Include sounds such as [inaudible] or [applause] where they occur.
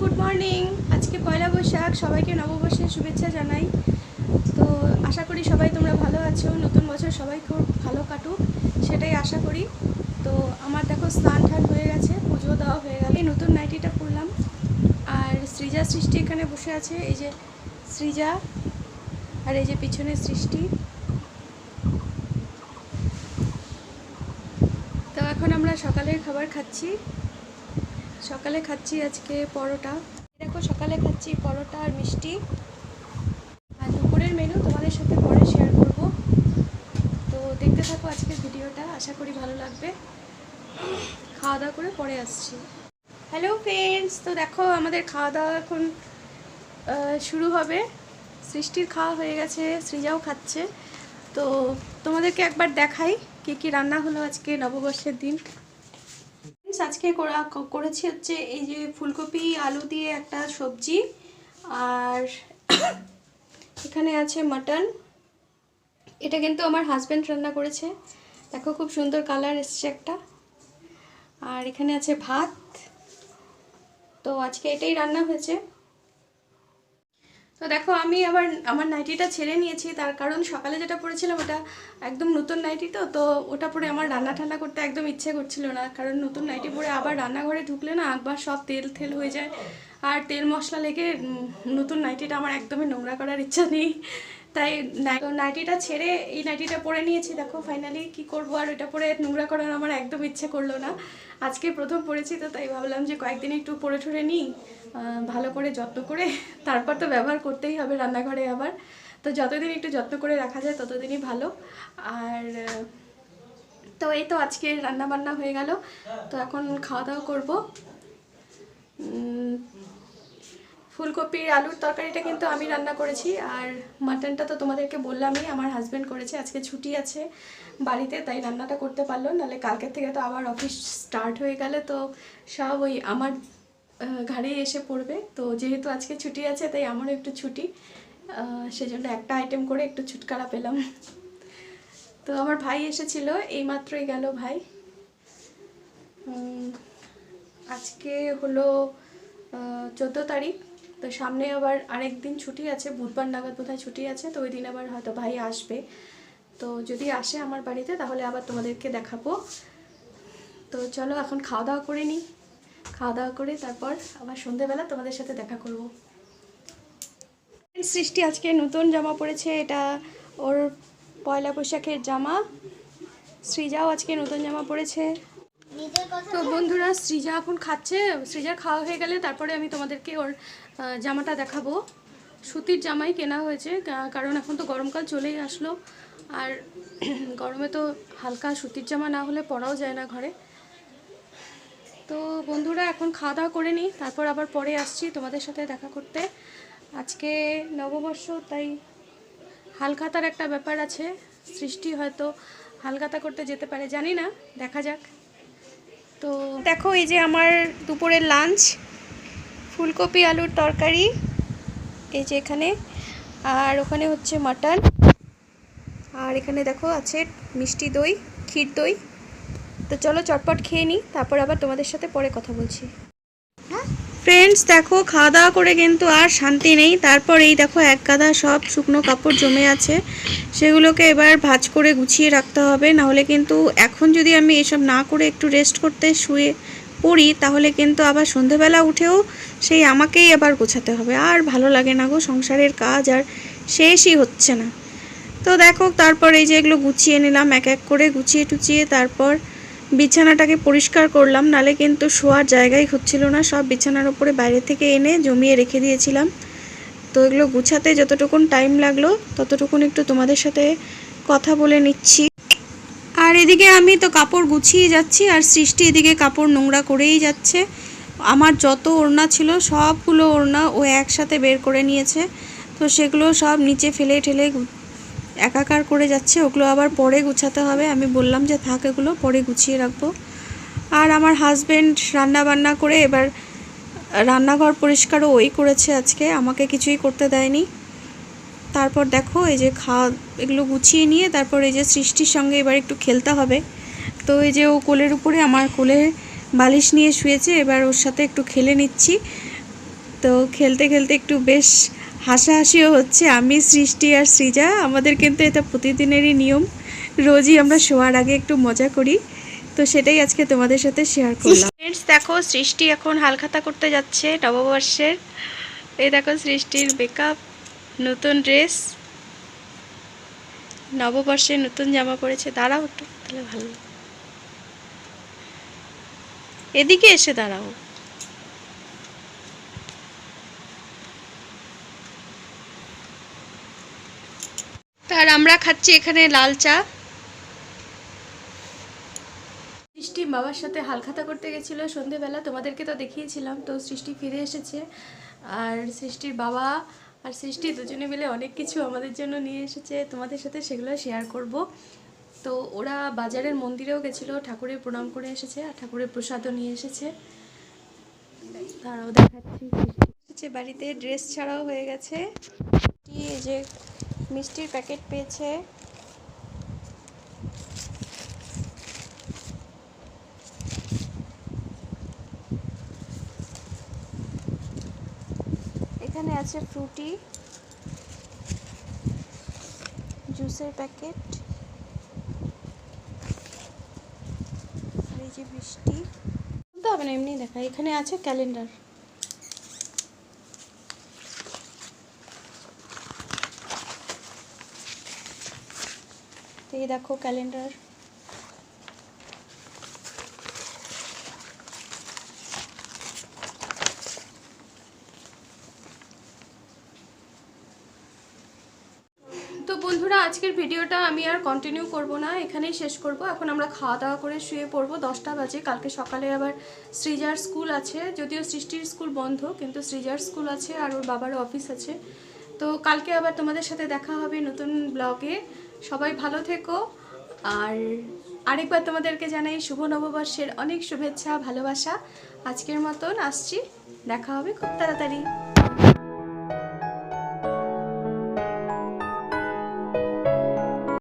Good morning. আজকে পয়লা বৈশাখ, সবাইকে নববর্ষের শুভেচ্ছা জানাই। তো আশা করি সবাই তোমরা ভালো আছো। নতুন বছর সবাই খুব ভালো কাটুক, সেটাই আশা করি। তো আমার দেখো স্নান টান হয়ে গেছে, পুজো দেওয়া হয়ে গেল। এই নতুন নাইটিটা পরলাম। আর সৃজা সৃষ্টি এখানে বসে আছে। এই যে সৃজা, আর এই যে পিছনে সৃষ্টি। তো এখন আমরা সকালের খাবার খাচ্ছি। সকালে খাচ্ছি আজকে পরোটা। দেখো, সকালে খাচ্ছি পরোটা আর মিষ্টি। আর দুপুরের মেনু তোমাদের সাথে পরে শেয়ার করব। তো দেখতে থাকো আজকের ভিডিওটা, আশা করি ভালো লাগবে। খাওয়া দাওয়া করে পরে আসছি। হ্যালো ফ্রেন্ডস তো দেখো, আমাদের খাওয়া দাওয়া এখন শুরু হবে। সৃষ্টির খাওয়া হয়ে গেছে, সৃজাও খাচ্ছে। তো তোমাদেরকে একবার দেখাই, কি কি রান্না হলো আজকে নববর্ষের দিন। আজকে করা, করেছি হচ্ছে এই যে ফুলকপি, আলু দিয়ে একটা সবজি আর এখানে আছে মাটন। এটা কিন্তু আমার হাজব্যান্ড রান্না করেছে। দেখো খুব সুন্দর কালার এসছে একটা। আর এখানে আছে ভাত। তো আজকে এটাই রান্না হয়েছে। তো দেখো, আমি আবার আমার নাইটিটা ছেড়ে নিয়েছি। তার কারণ সকালে যেটা পরেছিলাম ওটা একদম নতুন নাইটি তো তো ওটা পরে আমার রান্না ঠান্না করতে একদম ইচ্ছে করছিল না। কারণ নতুন নাইটি পরে আবার রান্নাঘরে ঢুকলে না একবার সব তেল থেল হয়ে যায়। আর তেল মশলা লেগে নতুন নাইটিটা আমার একদমই নোংরা করার ইচ্ছা নেই। তাই নাইটিটা ছেড়ে এই নাইটিটা পরে নিয়েছি। দেখো ফাইনালি কি করব আর ওইটা পরে নোংরা করার আমার একদম ইচ্ছে করল না। আজকে প্রথম পরেছি তো, তাই ভাবলাম যে কয়েকদিন একটু পরে ঠরে নিই ভালো করে যত্ন করে। তারপর তো ব্যবহার করতেই হবে রান্নাঘরে আবার। তো যতদিন একটু যত্ন করে রাখা যায় ততদিনই ভালো। আর, তো এই তো আজকে রান্না বান্না হয়ে গেল। তো এখন খাওয়া দাওয়া করব। ফুলকপির আলুর তরকারিটা কিন্তু আমি রান্না করেছি, আর মাটনটা তো তোমাদেরকে বললামই, আমার হাজব্যান্ড করেছে, আজকে ছুটি আছে বাড়িতে, তাই রান্নাটা করতে পারল, নাহলে কালকের থেকে তো আবার অফিস স্টার্ট হয়ে গেলে তো সব ওই আমার ঘাড়েই এসে পড়বে, তো যেহেতু আজকে ছুটি আছে, তাই আমারও একটু ছুটি সেজন্য একটা আইটেম করে একটু ছুটকারা পেলাম। তো আমার ভাই এসেছিল এইমাত্রই গেল ভাই। আজকে হলো চোদ্দ তারিখ। তো সামনে আবার আরেক দিন ছুটি আছে, বুধবার নাগাদ বোধহয় ছুটি আছে, তো ওই দিন আবার হয়তো ভাই আসবে। তো যদি আসে আমার বাড়িতে, তাহলে আবার তোমাদেরকে দেখাবো। তো চলো এখন খাওয়া দাওয়া করে নিই। খাওয়া দাওয়া করে তারপর আবার সন্ধেবেলা তোমাদের সাথে দেখা করব। সৃষ্টি আজকে নতুন জামা পরেছে, এটা ওর পয়লা বৈশাখের জামা। সৃজাও আজকে নতুন জামা পরেছে। তো বন্ধুরা, সৃজা এখন খাচ্ছে। সৃজা খাওয়া হয়ে গেলে তারপরে আমি তোমাদেরকে ওর জামাটা দেখাবো। সুতির জামাই কেনা হয়েছে কারণ এখন তো গরমকাল চলেই আসলো। আর [clears throat] গরমে তো হালকা সুতির জামা না হলে পরাও যায় না ঘরে। তো বন্ধুরা, এখন খাওয়া দাওয়া করে নিই, তারপর আবার পরে আসছি তোমাদের সাথে দেখা করতে। আজকে নববর্ষ, তাই হালখাতার একটা ব্যাপার আছে, সৃষ্টি হয়তো হালখাতা করতে যেতে পারে, জানি না, দেখা যাক। তো দেখো, এই যে আমার দুপুরের লাঞ্চ ফুলকপি, আলুর তরকারি, এই যে এখানে। আর ওখানে হচ্ছে মাটন। আর এখানে দেখো আছে মিষ্টি দই, ক্ষীর দই। তো চলো চটপট খেয়ে নিই, তারপর আবার তোমাদের সাথে পরে কথা বলছি। ফ্রেন্ডস দেখো, খাওয়া দাওয়া করে কিন্তু আর শান্তি নেই। তারপর এই দেখো এক গাদা সব শুকনো কাপড় জমে আছে। সেগুলোকে এবার ভাঁজ করে গুছিয়ে রাখতে হবে। নাহলে কিন্তু এখন যদি আমি এসব না করে একটু রেস্ট করতে শুয়ে পড়ি, তাহলে কিন্তু আবার সন্ধেবেলা উঠেও সেই আমাকেই আবার গোছাতে হবে। আর ভালো লাগে না গো, সংসারের কাজ আর শেষই হচ্ছে না। তো দেখো, তারপর এই যে এগুলো গুছিয়ে নিলাম, এক এক করে গুছিয়ে টুচিয়ে তারপর বিছানাটাকে পরিষ্কার করলাম, নালে কিন্তু শোয়ার জায়গাই হচ্ছিল না। সব বিছানার উপরে বাইরে থেকে এনে জমিয়ে রেখে দিয়েছিলাম। তো এগুলো গুছাতে যতটুকুন টাইম লাগল, ততটুকুন একটু তোমাদের সাথে কথা বলে নিচ্ছি। আর এদিকে আমি তো কাপড় গুছিয়ে যাচ্ছি আর সৃষ্টি এদিকে কাপড় নোংরা করেই যাচ্ছে। আমার যত ওড়না ছিল সবগুলো ওড়না ও একসাথে বের করে নিয়েছে। তো সেগুলো সব নিচে ফেলে ঠেলে একাকার করে যাচ্ছে। ওগুলো আবার পরে গুছাতে হবে। আমি বললাম যে থাক এগুলো, পরে গুছিয়ে রাখব। আর আমার হাজবেন্ড রান্না বান্না করে এবার রান্নাঘর পরিষ্কারও ওই করেছে আজকে। আমাকে কিছুই করতে দেয়নি। তারপর দেখো এই যে খাওয়া, এগুলো গুছিয়ে নিয়ে তারপর এই যে সৃষ্টির সঙ্গে এবার একটু খেলতে হবে। তো এই যে ও কোলের উপরে আমার কোলে বালিশ নিয়ে শুয়েছে, এবার ওর সাথে একটু খেলে নিচ্ছি। তো খেলতে খেলতে একটু বেশ হাসাহাসিও হচ্ছে। আমি, সৃষ্টি আর সৃজা, আমাদের কিন্তু এটা প্রতিদিনেরই নিয়ম। রোজই আমরা শোয়ার আগে একটু মজা করি। তো সেটাই আজকে তোমাদের সাথে শেয়ার করলাম। ফ্রেন্ডস দেখো, সৃষ্টি এখন হালখাতা করতে যাচ্ছে নববর্ষের। এই দেখো সৃষ্টির বেকআপ নতুন ড্রেস, নববর্ষে নতুন জামা পরেছে দাঁড়াও একটু, তাহলে ভালো এদিকে এসে দাঁড়াও। আর আমরা খাচ্ছি এখানে লাল চা। সৃষ্টি বাবার সাথে হালখাতা করতে গেছিল সন্ধেবেলা, তোমাদেরকে তো দেখিয়েছিলাম, তো সৃষ্টি ফিরে এসেছে। আর সৃষ্টির বাবা আর সৃষ্টি দুজনে মিলে অনেক কিছু আমাদের জন্য নিয়ে এসেছে। তোমাদের সাথে সেগুলো শেয়ার করব। তো ওরা বাজারের মন্দিরেও গেছিল, ঠাকুরের প্রণাম করে এসেছে আর ঠাকুরের প্রসাদও নিয়ে এসেছে। তারাও দেখাচ্ছি। বাড়িতে ড্রেস ছাড়াও হয়ে গেছে। এই যে মিষ্টির প্যাকেট পেয়েছে। এখানে আছে ফ্রুটি, জুসের প্যাকেট আর এই যে মিষ্টি। তো হবে না এমনি দেখা। এখানে আছে ক্যালেন্ডার। তো দেখো ক্যালেন্ডার তো বন্ধুরা আজকের ভিডিওটা আমি আর কন্টিনিউ করব না, এখানেই শেষ করব। এখন আমরা খাওয়া দাওয়া করে শুয়ে পড়ব, দশটা বাজে। কালকে সকালে আবার সৃজার স্কুল আছে, যদিও সৃষ্টির স্কুল বন্ধ, কিন্তু সৃজার স্কুল আছে আর ওর বাবারও অফিস আছে। তো কালকে আবার তোমাদের সাথে দেখা হবে নতুন ব্লগে। সবাই ভালো থেকো। আর আরেকবার তোমাদেরকে জানাই শুভ নববর্ষের অনেক শুভেচ্ছা, ভালোবাসা। আজকের মতন আসছি। দেখা হবে খুব তাড়াতাড়ি।